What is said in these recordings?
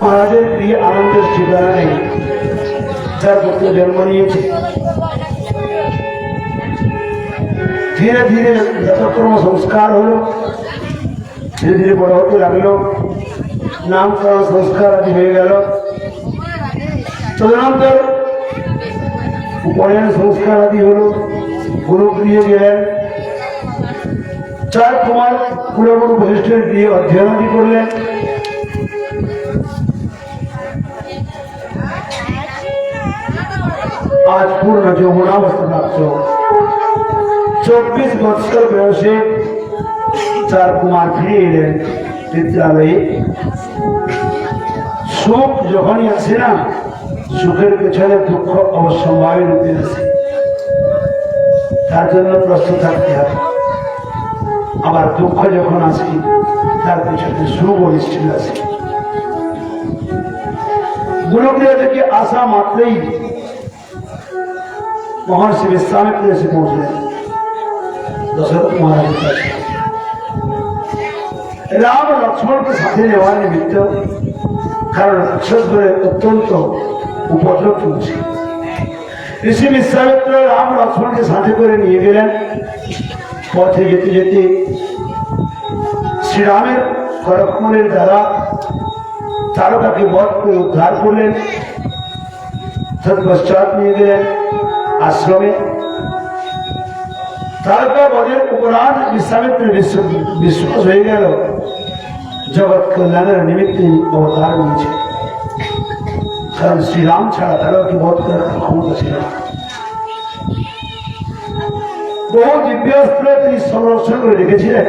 মহারাজের প্রিয় আনন্দের যার জন্ম নিয়েছে। ধীরে ধীরে যতক্রম সংস্কার হলো, ধীরে ধীরে বড় হতে লাগল, নামকরণ সংস্কার আদি হয়ে গেল। তদনন্তর উপনয়ন সংস্কার আদি হলো গুরুপ্রিয় গেলেন। চার কুমার কুলগুরু বৈষ্ণবের গৃহে অধ্যয়ন আদি করলেন। আজ পূর্ণ যৌবনাবস্থা প্রাপ্ত চব্বিশ বৎসর বয়সে চার কুমার ফিরে এলেন বিদ্যালয়ে। সুখ যখনই আসে না, সুখের পেছনে দুঃখ অবশ্যম্ভাবী রূপে আসে। তার জন্য প্রস্তুত থাকতে হবে। আবার দুঃখ যখন আসে, তার পেছনে সুখ অনিশ্চিত আসে। গুরুগৃহ থেকে আসা মাত্রই মহর্ষি বিশ্বামিত্র এসে পৌঁছলেন দশরথ মহারাজের রাম লক্ষ্মণকে সাথে নেওয়ার নিমিত্ত কারণ রাক্ষসগুলো অত্যন্ত উপদ্রব চলছে। ঋষি বিশ্বামিত্র রাম লক্ষ্মণকে সাথে করে নিয়ে গেলেন। পথে যেতে যেতে শ্রীরামের করক্ষণের দ্বারা তারকাকে বধ করে উদ্ধার করলেন। তৎপশ্চাৎ নিয়ে গেলেন। আশ্রমে। তারপর উপরাধ বিশ্বামিত্র বিশ্ব বিশ্বাস হয়ে গেল। জগৎ কল্যাণের নিমিত্তে অবতার নিয়েছে। কারণ শ্রীরাম ছাড়া তারকে বধ করার ক্ষমতা ছিল বহু দিব্যাস্ত্র তিনি সংরক্ষণ করে রেখেছিলেন।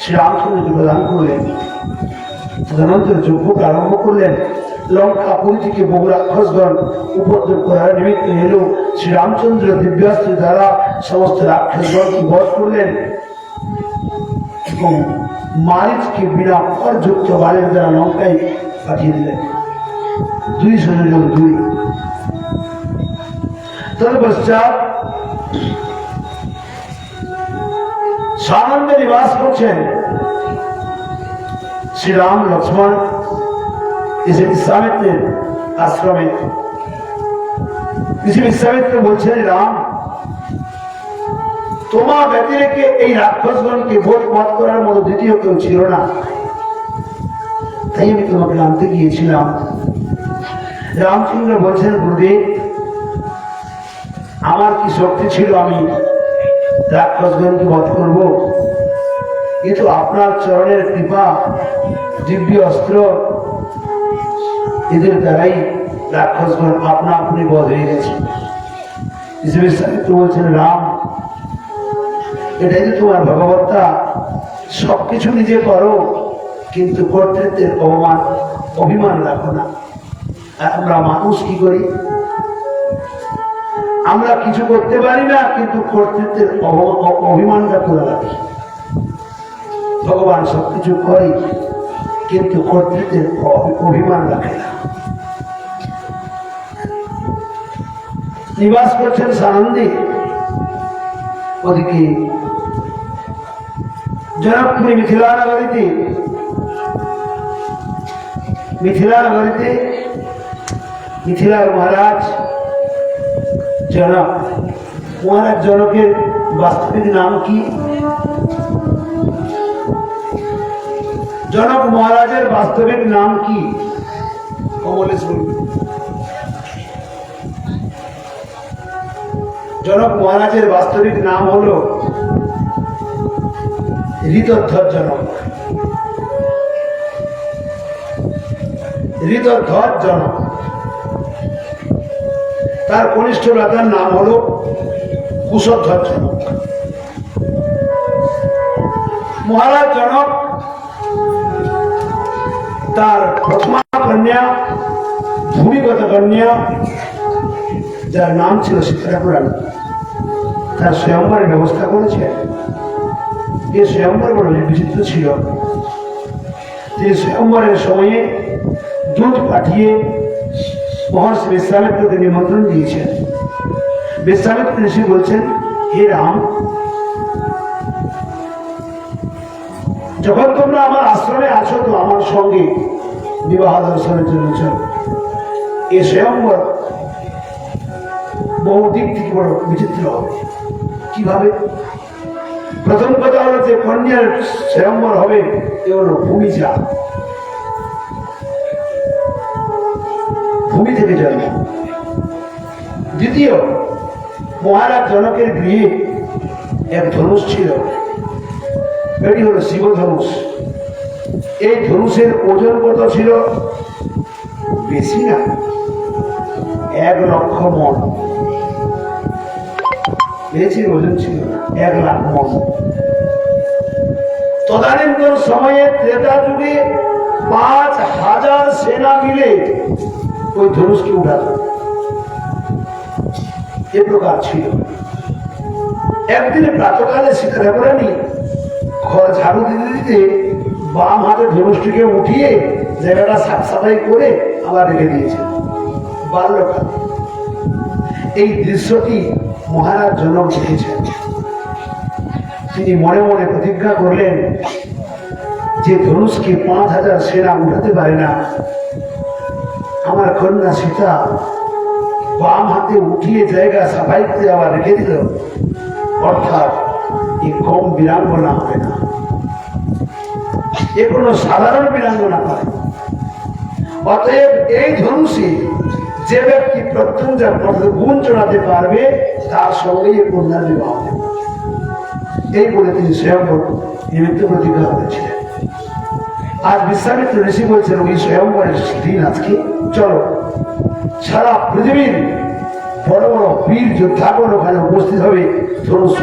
শ্রীরামচন্দ্রকে প্রদান করলেন। তদনন্তর যজ্ঞ আরম্ভ করলেন। লঙ্কা পুরী থেকে বহু রাক্ষসগণ উপদ্রব করার নিমিত্ত এলো শ্রীরামচন্দ্র দিব্যাস্ত্র দ্বারা সমস্ত রাক্ষসগণকে বধ করলেন? এবং মারিচকে বিনা ফলযুক্ত বালের দ্বারা লঙ্কায় পাঠিয়ে দিলেন। দুই সংযোজন দুই। তৎপশ্চাৎ সানন্দে নিবাস করছেন শ্রীরাম লক্ষ্মণ আশ্রমে বলছেন রাম ব্যতিরেকে এই রাক্ষসগণকে করার মতো দ্বিতীয় কেউ ছিল না। তাই আমি তোমাকে আনতে গিয়েছিলাম। রামচন্দ্র বলছেন, গুরুদেব, আমার কি শক্তি ছিল আমি রাক্ষসগণকে বধ করব? কিন্তু আপনার চরণের কৃপা, দিব্য অস্ত্র এদের দ্বারাই রাক্ষসগণ আপনা আপনি বধ হয়ে গেছে। সাহিত্য বলছেন, রাম, এটাই তো তোমার ভগবত্তা। সবকিছু নিজে করো, কিন্তু কর্তৃত্বের অপমান, অভিমান রাখো না। আমরা মানুষ কি করি? আমরা কিছু করতে পারি না, কিন্তু কর্তৃত্বের অভিমানটা করে রাখি। ভগবান সবকিছু করে কিন্তু কর্তৃত্বের অভিমান রাখে না। নিবাস করছেন সানন্দে। ওদিকে জনকপুরী মিথিলা নগরীতে মিথিলা নগরীতে মিথিলার মহারাজ জনক মহারাজ জনকের বাস্তবিক নাম কি? জনক মহারাজের বাস্তবিক নাম কি? কমলেশ জনক মহারাজের বাস্তবিক নাম হলো ঋতধ্বর জনক। ঋতধ্বর জনক। তার কনিষ্ঠ রাজার নাম হলো কুশধ্বর জনক। মহারাজ জনক তার প্রথমা কন্যা, ভূমিগত কন্যা, যার নাম ছিল সীতারাপুরাণ তার স্বয়ম্বরের ব্যবস্থা করেছে। যে স্বয়ম্বর বড় বিচিত্র ছিল তিনি স্বয়ম্বরের সময়ে দুধ পাঠিয়ে মহর্ষি বিশ্বামিত্রকে নিমন্ত্রণ দিয়েছেন। বিশ্বামিত্র ঋষি বলছেন, হে রাম যখন তোমরা আমার আশ্রমে আছো তো আমার সঙ্গে বিবাহ দর্শনের জন্য চল। এ স্বয়ংবর বহু দিক থেকে বড় বিচিত্র হবে। কীভাবে? প্রথম কথা হলো যে কন্যার স্বয়ংবর হবে, এ হলো ভূমিজা ভূমি থেকে জন্ম। দ্বিতীয়, মহারাজ জনকের গৃহে এক ধনুষ ছিল। এটি হলো শিব ধনুষ। এই ধনুষের ওজন কত ছিল? বেশি না। এক লক্ষ মন। বেশি ওজন ছিল এক লাখ মন। তদানীন্তন সময়ে ত্রেতা যুগে পাঁচ হাজার সেনা মিলে ওই ধনুষকে উঠাত এ প্রকার ছিল। একদিনে প্রাতকালে বলেনি ঘর ঝাড়ু দিতে দিতে বাম হাতে ধনুষটিকে উঠিয়ে জায়গাটা সাফ সাফাই করে আবার রেখে দিয়েছে। বাল্যকাল। এই দৃশ্যটি মহারাজ জনক দেখেছেন। তিনি মনে মনে প্রতিজ্ঞা করলেন যে ধনুষকে পাঁচ হাজার সেনা উঠাতে পারে না। আমার কন্যা সীতা বাম হাতে উঠিয়ে জায়গা সাফাই করে আবার রেখে দিল। অর্থাৎ এ কম বীরাঙ্গনা হবে না। এ কোনো সাধারণ বীরাঙ্গনা নয় অতএব এই ধনুষে যে ব্যক্তি প্রত্যঞ্জা গুণ চড়াতে পারবে, তার সঙ্গেই এ কন্যার বিবাহ এই বলে তিনি স্বয়ংবর নিমিত্ত প্রতিজ্ঞা করেছিলেন। আজ বিশ্বামিত্র ঋষি বলছেন ওই স্বয়ংবরের দিন আজকে চলো, সারা পৃথিবীর বড় বড় বীর যোদ্ধাগণ ওখানে উপস্থিত হবে। ধনুষ।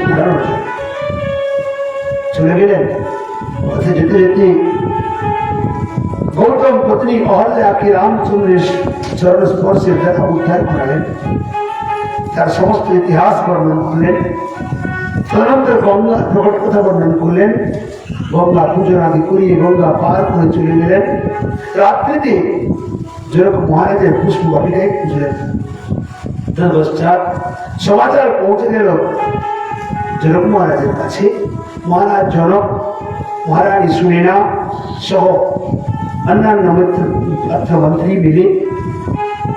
চলে গেলেন? পথে যেতে যেতে গৌতম পত্নী অহল্যাকে রামচন্দ্রের চরণ স্পর্শের দেখা উদ্ধার করালেন তার সমস্ত ইতিহাস বর্ণন করলেন। তদনন্তর গঙ্গা প্রকট কথা বর্ণন করলেন। গঙ্গা পূজন আদি করিয়ে গঙ্গা পার করে চলে গেলেন। রাত্রিতে যেরকম মহারাজের পুষ্প বাটিটাই খুঁজলেন তৎপশ্চাৎ সমাচার পৌঁছে গেল। জনক মহারাজের কাছে, মহারাজ জনক মহারানী সুনীনা সহ অন্যান্য মিত্র- অর্থমন্ত্রী মিলে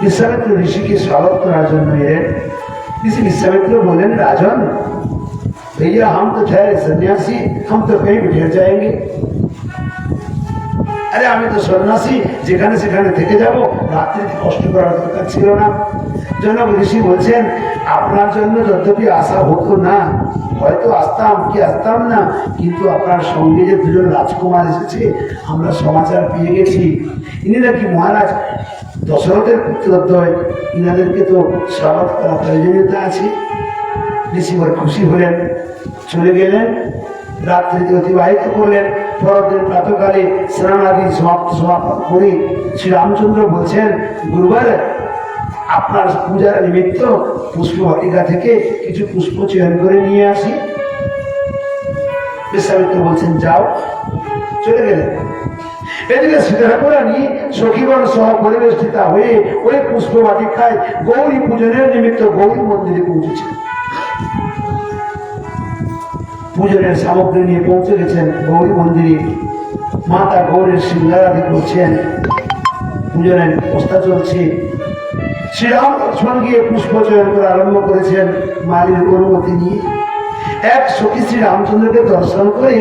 বিশ্বামিত্র ঋষিকে স্বাগত করার জন্য এলেন ऋषि विश्वामित्र बोले राजन भैया हम तो ठहरे सन्यासी हम तो कहीं भी ठहर जाएंगे আরে আমি তো সন্ন্যাসী যেখানে সেখানে থেকে যাব রাত্রিতে কষ্ট করার দরকার ছিল না জনক ঋষি বলছেন, আপনার জন্য যদ্যপি আশা হতো না, হয়তো আসতাম কি আসতাম না, কিন্তু আপনার সঙ্গে যে দুজন রাজকুমার এসেছে, আমরা সমাচার পেয়ে গেছি। ইনি নাকি মহারাজ দশরথের পুত্রদ্বয়, ইনাদেরকে তো স্বাগত করা প্রয়োজনীয়তা আছে। ঋষি খুশি হলেন, চলে গেলেন, রাত্রিতে অতিবাহিত করলেন, পরদিন প্রাতকালে স্নান আদি সমাপ্ত সমাপন করে শ্রী রামচন্দ্র বলছেন, গুরুবার আপনার পূজার নিমিত্ত পুষ্প বাটিকা থেকে কিছু পুষ্প চয়ন করে নিয়ে আসি। বিশ্বামিত্র বলছেন, যাও। চলে গেলেন এদিকে সীতারাপুরানি সখীগণ সহ হয়ে ওই পুষ্প বাটিকায় গৌরী পূজনের নিমিত্ত গৌরী মন্দিরে পৌঁছেছে। পূজনের সামগ্রী নিয়ে পৌঁছে গেছেন গৌরী মন্দিরে। মাতা গৌরীর সিংহারাধি করছেন। পূজনের ব্যবস্থা চলছে। শ্রীরাম লক্ষ্মণ গিয়ে পুষ্প চয়ন করে আরম্ভ করেছেন মায়ের অনুমতি নিয়ে। এক সখী শ্রী রামচন্দ্রকে দর্শন করে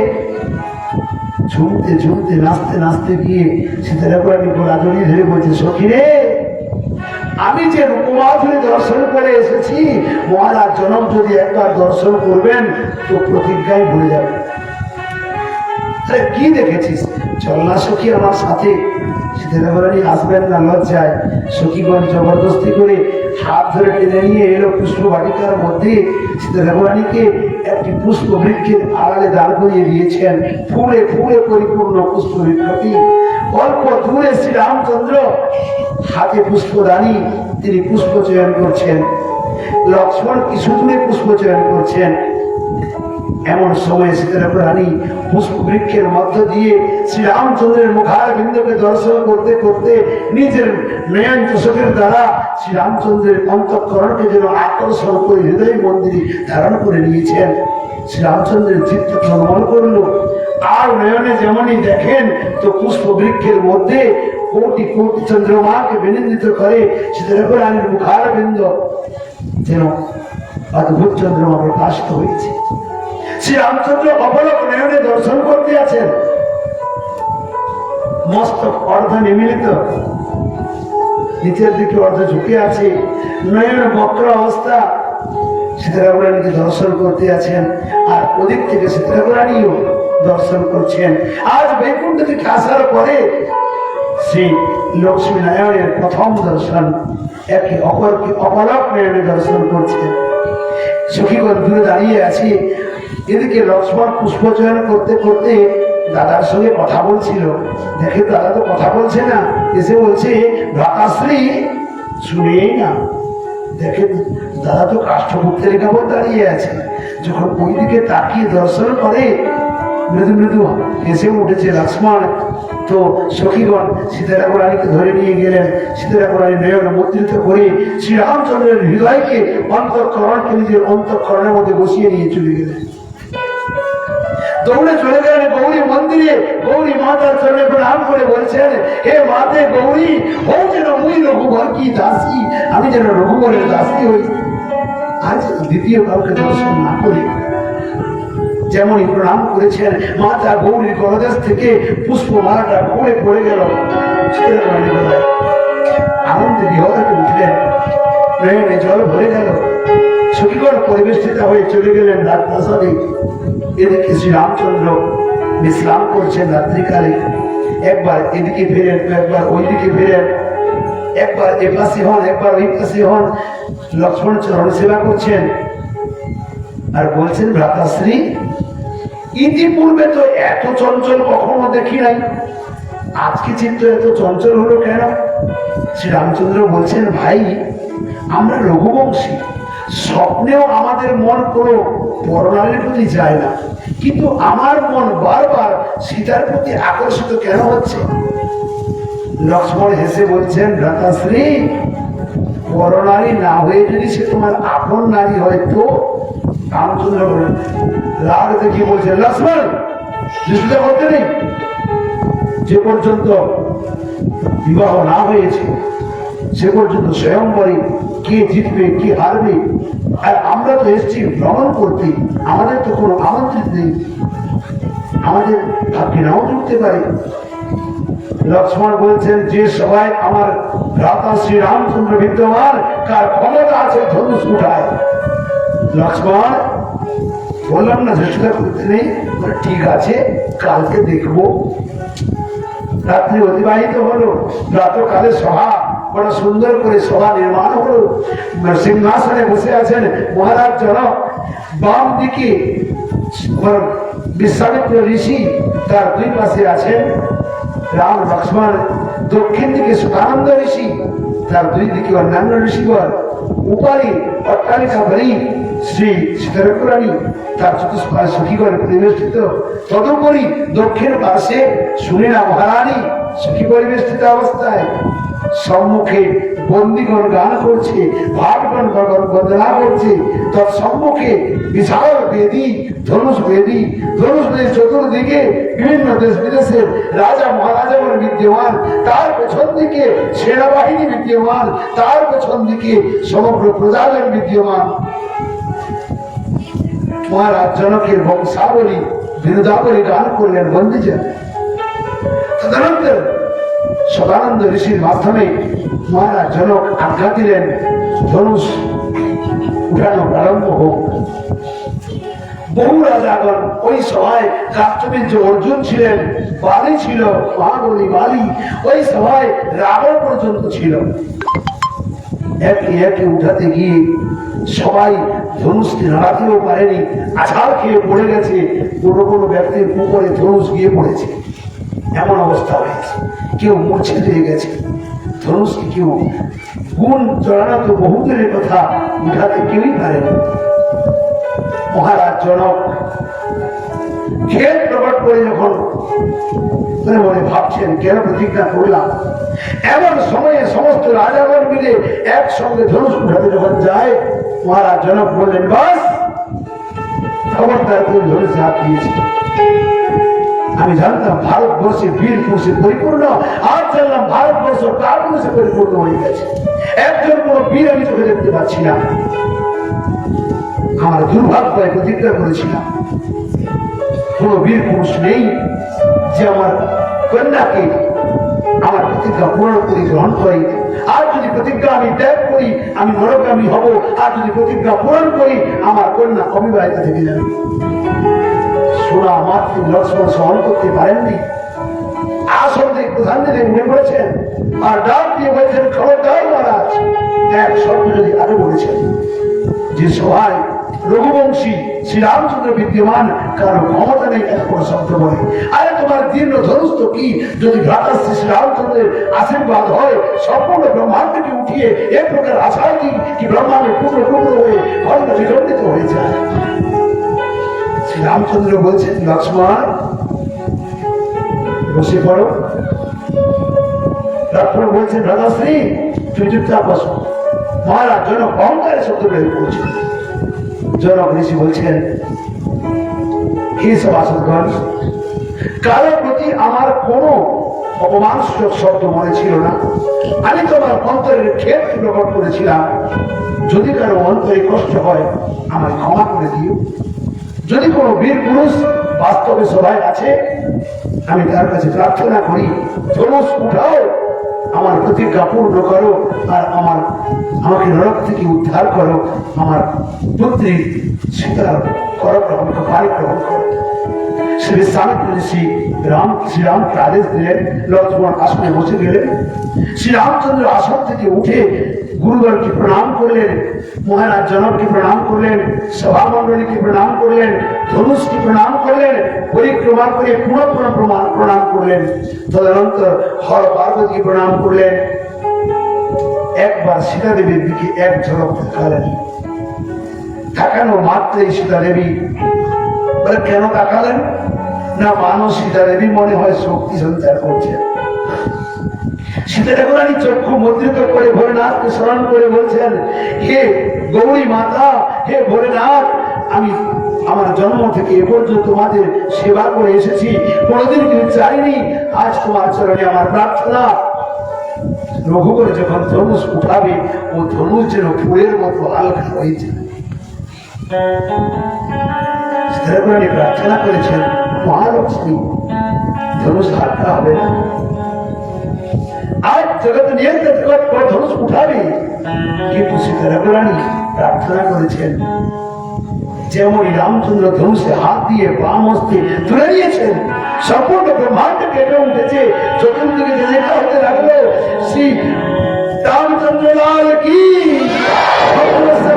ঝুমতে ঝুমতে, নাচতে নাচতে গিয়ে সীতারাপুরানি গোড়া জড়িয়ে ধরে বলছে, সখী রে, আমি যে রূপমাধুরী দর্শন করে এসেছি, মহারাজ জনক যদি একবার দর্শন করবেন, তো প্রতিজ্ঞায় ভুলে যাবে তাহলে কি দেখেছিস? চল না সখী আমার সাথে। সীতারাপুরানি আসবেন না লজ্জায় সখীগণ জবরদস্তি করে হাত ধরে টেনে নিয়ে এলো পুষ্প বাটিকার মধ্যে। সীতারাপুরানিকে একটি পুষ্প বৃক্ষের আড়ালে দাঁড় করিয়ে দিয়েছেন। ফুলে ফুলে পরিপূর্ণ পুষ্প বৃক্ষটি অল্প দূরে শ্রী রামচন্দ্র হাতে পুষ্পদানি, তিনি পুষ্প চয়ন করছেন। লক্ষ্মণ কিছু দূরে পুষ্প চয়ন করছেন। এমন সময় সীতারাম রানী পুষ্প বৃক্ষের মধ্য দিয়ে শ্রী রামচন্দ্রের মুখার বিন্দুকে দর্শন করতে করতে নিজের নয়ন চোষকের দ্বারা শ্রী রামচন্দ্রের অন্তঃকরণকে যেন আকর্ষণ করে হৃদয় মন্দিরে ধারণ করে নিয়েছেন। শ্রী রামচন্দ্রের চিত্ত টলমল করল। আর নয়নে যেমনই দেখেন, তো পুষ্প বৃক্ষের মধ্যে কোটি কোটি চন্দ্রমাকে বিনিন্দিত করে সীতারাম রানীর মুখার বিন্দ যেন অদ্ভুত চন্দ্রমা প্রকাশিত হয়েছে। শ্রী রামচন্দ্র অপলক নয়নে দর্শন করতে আছেন মস্তক অর্ধ নিমিলিত। নিচের দিকে অর্ধ ঝুঁকে আছে। নয়ন বক্র অবস্থা সীতারামরানীকে দর্শন করতে আছেন, আর ওদিক থেকে সীতারামরানীও দর্শন করছেন। আজ বৈকুণ্ঠ থেকে আসার পরে শ্রী লক্ষ্মী নারায়ণের প্রথম দর্শন, একে অপরকে অপলক নয়নে দর্শন করছেন। সখীগণ দূরে দাঁড়িয়ে আছে। এদিকে লক্ষ্মণ পুষ্পচয়ন করতে করতে দাদার সঙ্গে কথা বলছিল। দেখে দাদা তো কথা বলছে না, এসে বলছে ভ্রাতাশ্রী শুনেই না। দেখে দাদা তো কাষ্ঠপুত্রের কাপড় দাঁড়িয়ে আছে। যখন ওই দিকে তাকিয়ে দর্শন করে, মৃদু মৃদু এসে উঠেছে লক্ষ্মণ, তো সখীগণ সীতারাম ধরে নিয়ে গেলেন। সীতারাম রানী নয়ন মুদ্রিত করে শ্রীরামচন্দ্রের হৃদয়কে অন্তঃকরণকে নিজের অন্তঃকরণের মধ্যে বসিয়ে নিয়ে চলে গেলেন। দৌড়ে চলে গেলেন গৌরী মন্দিরে। গৌরী মাতার চরণে প্রণাম করে বলছেন, হে মাতে গৌরী, ও যেন মুই রঘুবর কি দাসী, আমি যেন রঘুবরের দাসী হই। আজ দ্বিতীয় কাউকে দর্শন না করি যেমনই প্রণাম করেছেন, মাতা গৌরীর গলদেশ থেকে পুষ্পমালাটা পড়ে পড়ে গেল। আনন্দে বিহতে উঠলেন। নয়নে জল ভরে গেল। সখীগণ পরিবেষ্টিত হয়ে চলে গেলেন রাজপ্রাসাদে। এদিকে শ্রীরামচন্দ্র বিশ্রাম করছেন রাত্রিকালে। একবার এদিকে ফেরেন, একবার ওইদিকে ফেরেন। একবার এ পাশে হন, একবার ওই পাশে হন। লক্ষ্মণ চরণ সেবা করছেন। আর বলছেন ভ্রাতাশ্রী ইতিপূর্বে তো এত চঞ্চল কখনো দেখি নাই। আজকে চিত্র এত চঞ্চল হলো কেন? শ্রী রামচন্দ্র বলছেন, ভাই, আমরা রঘুবংশী। স্বপ্নেও আমাদের মন কোনো পরনারীর প্রতি যায় না। কিন্তু আমার মন বারবার সীতার প্রতি আকর্ষিত কেন হচ্ছে? লক্ষ্মণ হেসে বলছেন ভ্রাতাশ্রী পরনারী না হয়ে যদি সে তোমার আপন নারী হয় তো? রামচন্দ্র বলেন রাগ দেখি বলছে, লক্ষ্মণ, দৃষ্টিটা করতে নেই? যে পর্যন্ত বিবাহ না হয়েছে, সে পর্যন্ত স্বয়ংবরে কে জিতবে, কে হারবে? আর আমরা তো এসেছি ভ্রমণ করতে। আমাদের তো কোনো আমন্ত্রিত নেই। আমাদের ভাগ্যে নাও জুটতে পারে। লক্ষ্মণ বলছেন, যে সবাই আমার ভ্রাতা শ্রী রামচন্দ্র বিদ্যমান কার ক্ষমতা আছে ধনুষ উঠায়। লক্ষ্মণ, বললাম না চেষ্টা করতে নেই। ঠিক আছে, কালকে দেখব। রাত্রি অতিবাহিত হলো। প্রাতকালে সভা। বড় সুন্দর করে সভা নির্মাণ হলো। সিংহাসনে বসে আছেন মহারাজ জনক। বাম দিকে বিশ্বামিত্র ঋষি তার দুই পাশে আছেন। রাম লক্ষ্মণ, দক্ষিণ দিকে সুকানন্দ ঋষি, তার দুই দিকে অন্যান্য ঋষিগণ। উপারি অট্টালিকা বাড়ি শ্রী সীতারানী তার সখীগণ পরিবেষ্টিত। তদুপরি দক্ষিণ পাশে সুনীলা মহারানী সুখী পরিবেষ্টিত অবস্থায় সম্মুখে বন্দিগণ গান করছে ভাবগণ বন্দনা করছে। তার সম্মুখে বিশাল বেদি ধনুষ বিভিন্ন দেশ বিদেশের রাজা বিদ্যমান, তার পেছন দিকে সেনাবাহিনী বিদ্যমান, তার পেছন দিকে সমগ্র প্রজাগণ বিদ্যমান। মহারাজ জনকের বংশাবলী, বিরোধাবলী গান করলেন তদনন্তর সদানন্দ ঋষির মাধ্যমে মহারাজ জনক আজ্ঞা দিলেন, ধনুষ উঠানো প্রারম্ভ হোক। বহু রাজাগণ ওই সভায় রাষ্ট্রবীর্য অর্জুন ছিলেন, বালি ছিল মহাবলী বালি, ওই সভায় রাবণ পর্যন্ত ছিল। একে একে উঠাতে গিয়ে সবাই ধনুষকে নাড়াতেও পারেনি, আছাড় খেয়ে পড়ে গেছে, কোনো কোনো ব্যক্তির উপরে ধনুষ গিয়ে পড়েছে। এমন অবস্থা হয়েছে। কেউ মূর্ছিত হয়ে গেছে। ধনুষকে কেউ গুণ চড়ানো তো বহুদূরের কথা উঠাতে কেউই পারেনি। মহারাজ জনক খেল প্রকট করে যখন মনে মনে ভাবছেন, কেন প্রতিজ্ঞা করলাম? এমন সময়ে সমস্ত রাজাগণ মিলে একসঙ্গে ধনুষ উঠাতে যখন যায়, মহারাজ জনক বললেন, বাস, খবরদার তুমি হাত আমি জানতাম ভারতবর্ষে বীর পুরুষে পরিপূর্ণ, আর জানলাম ভারতবর্ষ কার পুরুষে পরিপূর্ণ হয়ে গেছে। একজন কোনো বীর আমি চোখে দেখতে পাচ্ছি না। আমার দুর্ভাগ্য প্রতিজ্ঞা করেছিলাম কোনো বীর পুরুষ নেই যে আমার কন্যাকে আমার প্রতিজ্ঞা পূরণ করে গ্রহণ করে। আর যদি প্রতিজ্ঞা আমি ত্যাগ করি, আমি নরকামী হব। আর যদি প্রতিজ্ঞা পূরণ করি, আমার কন্যা অবিবাহিত থেকে যাবে। সোনা তিনি লক্ষ্মণ সহন করতে পারেননি। আসলে প্রধান দিদি উঠে পড়েছেন আর ডাক দিয়ে বলছেন, খবরদার মহারাজ এক শব্দ যদি আরও বলেছেন। যে সভায় রঘুবংশী শ্রীরামচন্দ্র বিদ্যমান কারও ক্ষমতা নেই এক কোনো শব্দ বলে। আরে তোমার দীর্ঘ ধনুস্ত কি? যদি ভ্রাতাশ্রী শ্রীরামচন্দ্রের আশীর্বাদ হয়, সম্পূর্ণ ব্রহ্মাণ্ডকে উঠিয়ে এক প্রকার আশায় কি ব্রহ্মাণ্ডের টুকরো টুকরো হয়ে খন্ড বিখণ্ডিত হয়ে যায়। শ্রীরামচন্দ্র বলছেন, লক্ষ্মণ, বসে পড়ো। লক্ষ্মণ বলছেন রাধাশ্রী তুমি চুপচাপ বসো। মহারাজ, জনক অহংকারের শব্দ বের করছে জনক ঋষি বলছেন, হে সভাসদগণ, কারোর প্রতি আমার কোনো অপমানসূচক শব্দ মনে ছিল না। আমি তোমার অন্তরের ক্ষেত প্রকট করেছিলাম। যদি কারও অন্তরে কষ্ট হয় আমার ক্ষমা করে দিও। যদি কোনো বীর পুরুষ বাস্তবে সবাই আছে, আমি তার কাছে প্রার্থনা করি, ধনুষ উঠাও। আমার প্রতিজ্ঞা পূর্ণ করো আর আমার, আমাকে নরক থেকে উদ্ধার করো। আমার পুত্রী সীতার আমাকে পারি করো। শ্রী শ্রী রাম শ্রীরামকে আদেশ দিলেন, লক্ষ্মণ আসনে বসে গেলেন। শ্রীরামচন্দ্র আসন থেকে উঠে গুরুদরকে প্রণাম করলেন, মহারাজ জনককে প্রণাম করলেন, সভামণ্ডলীকে প্রণাম করলেন, ধনুষকে প্রণাম করলেন, পরিক্রমা করে পুনঃ প্রমাণ প্রণাম করলেন। তদনন্তর হর পার্বতীকে প্রণাম করলেন। একবার সীতা দেবীর দিকে এক ঝলক দেখালেন তাকানো মাত্রই সীতা দেবী বলে, কেন তাকালেন? না, মানুষ সীতা দেবী মনে হয় শক্তি সঞ্চার করছে। সীতা ঠাকুরানি চক্ষু করে ভোলেনাথকে স্মরণ করে বলছেন, হে গৌরী মাতা, হে ভোলেনাথ, আমি আমার জন্ম থেকে এ পর্যন্ত তোমাদের সেবা করে এসেছি। কোনোদিন কিন্তু চাইনি আজ তোমার চরণে আমার প্রার্থনা। রঘু করে যখন ধনুষ উঠাবে, ও ধনুষ যেন ফুলের মতো হালকা হয়ে সীতারামণি প্রার্থনা করেছেন মহালক্ষ্মী, ধনুষ হালকা হবে না। জগৎ পর ধনুষ উঠাবে। কিন্তু সীতারামণি প্রার্থনা করেছেন। যেমন রামচন্দ্র ধনুষে হাত দিয়ে বাম হস্তে তুলে নিয়েছেন, সম্পূর্ণ ব্রহ্মাণ্ড কেটে উঠেছে। চতুর্দিকে যে লেখা হতে লাগল, শ্রী রামচন্দ্র লাল কি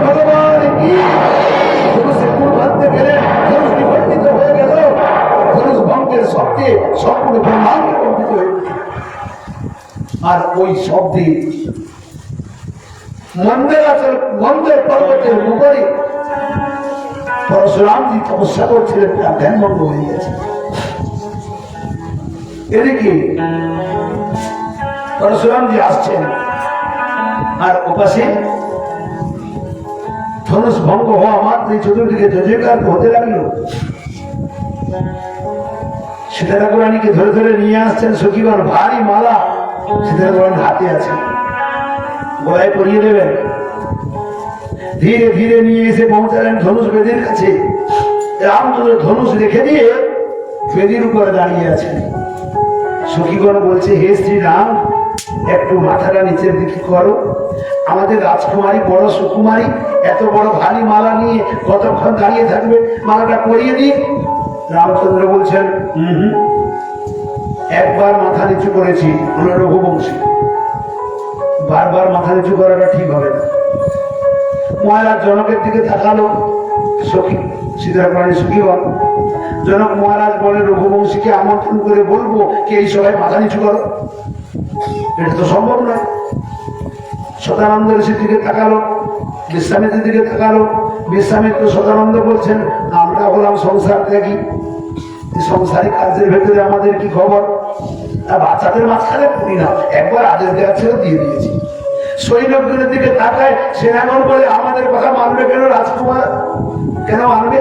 ভগবান কি? ধনুষে বাঁধতে গেলে ধনুষ হয়ে গেল। ধনুষ ভঙ্গের সম্পূর্ণ ব্রহ্মাণ্ড। আর ওই শব্দে মন্দির পর্বতের উপরে পরশুরামজি তপস্যা করছিলেন, তার হয়ে গেছে। এদিকে পরশুরামজি আসছেন, আর ওপাশে ধনুষ ভঙ্গ হওয়া মাত্রই চতুর্দিকে জজকার হতে লাগল। সীতারাপুরানীকে ধরে ধরে নিয়ে আসছেন, সখীগণ, ভারী মালা সীতারাপুরানী হাতে আছে। গলায় পরিয়ে দেবেন। ধীরে ধীরে নিয়ে এসে পৌঁছালেন ধনুষ বেদির কাছে রামচন্দ্র ধনুষ রেখে দিয়ে বেদির উপরে দাঁড়িয়ে আছেন। সখীগণ বলছে, হে শ্রীরাম, একটু মাথাটা নিচের দিকে করো। আমাদের রাজকুমারী, বড় সুকুমারী, এত বড় ভারী মালা নিয়ে কতক্ষণ দাঁড়িয়ে থাকবে, মালাটা পরিয়ে দিই রামচন্দ্র বলছেন "হুম হুম একবার মাথা নিচু করেছি, আমরা রঘুবংশী। বারবার মাথা নিচু করাটা ঠিক হবে না। মহারাজ জনকের দিকে তাকালো, সখী সীতারামণি সুখী হন জনক মহারাজ বলে, রঘুবংশীকে আমন্ত্রণ করে বলব, কি এই সবাই মাথা নিচু করো? এটা তো সম্ভব নয়। সদানন্দ ঋষির দিকে তাকালো বিশ্বামিত্রের দিকে তাকালো। বিশ্বামিত্র সদানন্দ বলছেন, আমরা হলাম সংসার ত্যাগী সংসারিক কাজের ভেতরে আমাদের কি খবর? আর বাচ্চাদের মাঝখানে পড়ি না, একবার আদেশ দেওয়া ছিল দিয়ে দিয়েছি। সৈন্যদের দিকে তাকায় সেনাগণ বলে, আমাদের কথা মানবে কেন রাজকুমার? কেন মানবে?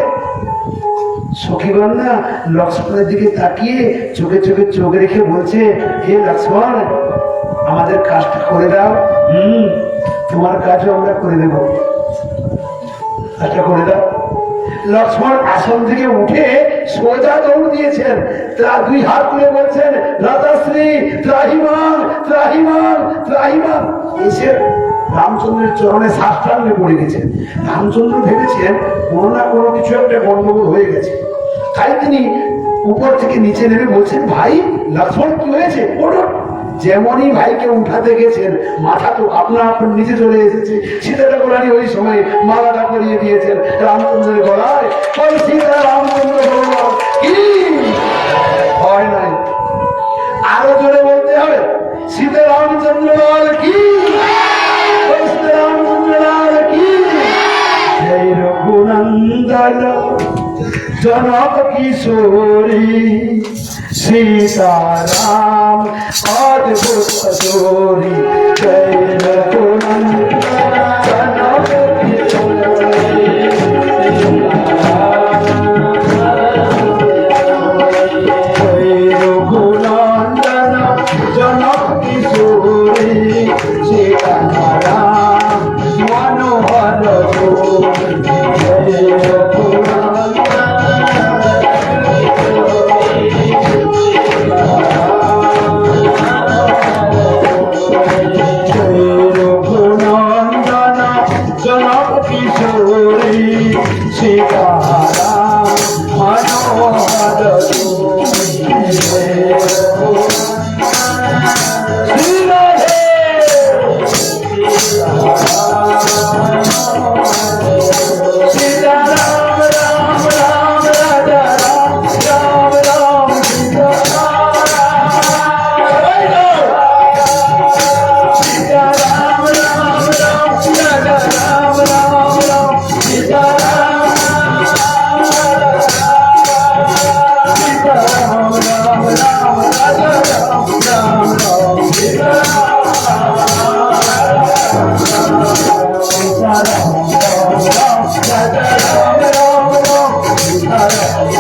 সখীগণ না লক্ষ্মণের দিকে তাকিয়ে চোখে চোখে চোখ রেখে বলছে, হে লক্ষ্মণ, আমাদের কাজটা করে দাও। হুম, তোমার কাজও আমরা করে দেব কাজটা করে দাও। লক্ষ্মণ আসন থেকে উঠে সোজা দৌড় দিয়েছেন। তা দুই হাত তুলে বলছেন, রাজাশ্রী, ত্রাহিমান ত্রাহিমান ত্রাহিমান। এসে রামচন্দ্রের চরণে সাষ্টাঙ্গে পড়ে গেছেন। রামচন্দ্র ভেবেছেন কোনো না কোনো কিছু একটা গন্ডগোল হয়ে গেছে। তাই তিনি উপর থেকে নিচে নেমে বলছেন, ভাই, লক্ষ্মণ কি হয়েছে? ওঠো। যেমনই ভাইকে উঠাতে গেছেন, মাথা তো আপনা আপন নিচে চলে এসেছে। সীতাটা গোলানি ওই সময় মালাটা পরিয়ে দিয়েছেন রামচন্দ্রের গলায়। ওই সীতা রামচন্দ্র ভগবান কি? হয় নাই। আরও জোরে বলতে হবে, সীতা রামচন্দ্র লাল কি? সীতা রামচন্দ্র লাল কি? জয় রঘুনন্দন জনক কিশোরী সীতারাম অদ্ভুত চোরি জয় cara.